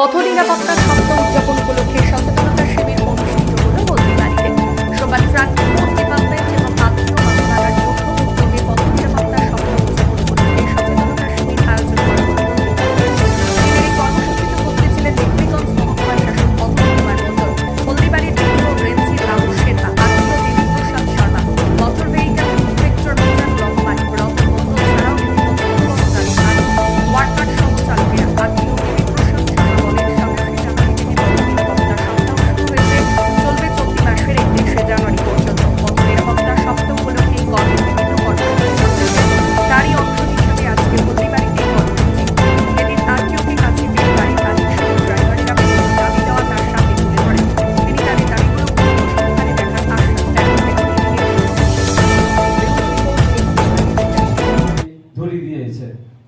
পথ নিরাপত্তা সপ্তাহ উদযাপন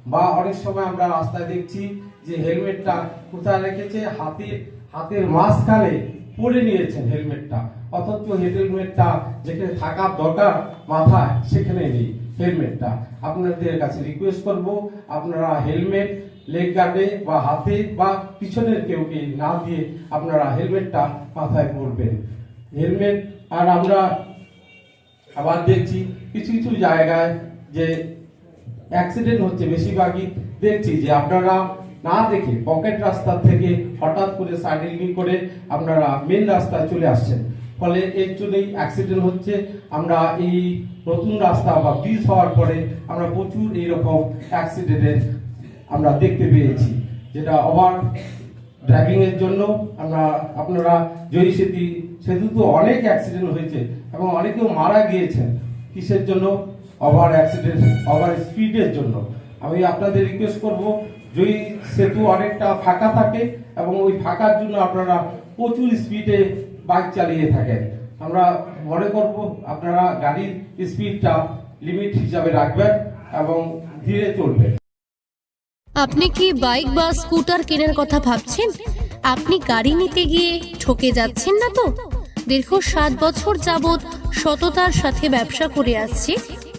বা অনেক সময় আমরা রাস্তায় দেখছি যে হেলমেটটা কোথায় রেখেছে? হাতের হাতের মাঝখানে পরে নিয়েছেন হেলমেটটা। অথচ হেলমেটটা যেখানে থাকার দরকার মাথায় সেখানে নেই হেলমেটটা। আপনাদের কাছে রিকোয়েস্ট করব, আপনারা হেলমেট লেগ গার্ডে বা হাতে বা পিছনের কেউকে না দিয়ে আপনারা হেলমেটটা মাথায় পরবেন। হেলমেট, আর আমরা আবার দেখছি কিছু কিছু জায়গায় যে অ্যাক্সিডেন্ট হচ্ছে বেশিরভাগই দেখছি যে আপনারা না দেখে পকেট রাস্তা থেকে হঠাৎ করে সাইডেলিং করে আপনারা মেন রাস্তায় চলে আসছেন। ফলে এর জন্যই অ্যাক্সিডেন্ট হচ্ছে। আমরা এই নতুন রাস্তা বা ব্রিজ হওয়ার পরে আমরা প্রচুর এইরকম অ্যাক্সিডেন্টের আমরা দেখতে পেয়েছি। যেটা ওভার ড্রাইভিংয়ের জন্য আমরা, আপনারা জয়ী সেতু সেতু তো অনেক অ্যাক্সিডেন্ট হয়েছে এবং অনেকেও মারা গিয়েছেন। কিসের জন্য? ওভার অ্যাক্সিডেন্ট ওভার স্পিডের জন্য। আমি আপনাদের রিকোয়েস্ট করব, যদি সেতু অনেকটা ফাঁকা থাকে এবং ওই ফাঁকার জন্য আপনারা প্রচুর স্পিডে বাইক চালিয়ে থাকেন। আমরা মনে করব, আপনারা গাড়ির স্পিডটা লিমিট হিসাবে রাখবেন এবং ধীরে চলবেন। আপনি কি বাইক বা স্কুটার কেনার কথা ভাবছেন? আপনি গাড়ি নিতে গিয়ে ঠকে যাচ্ছেন না তো? দীর্ঘ সাত বছর যাবৎ সততার সাথে ব্যবসা করে আসছে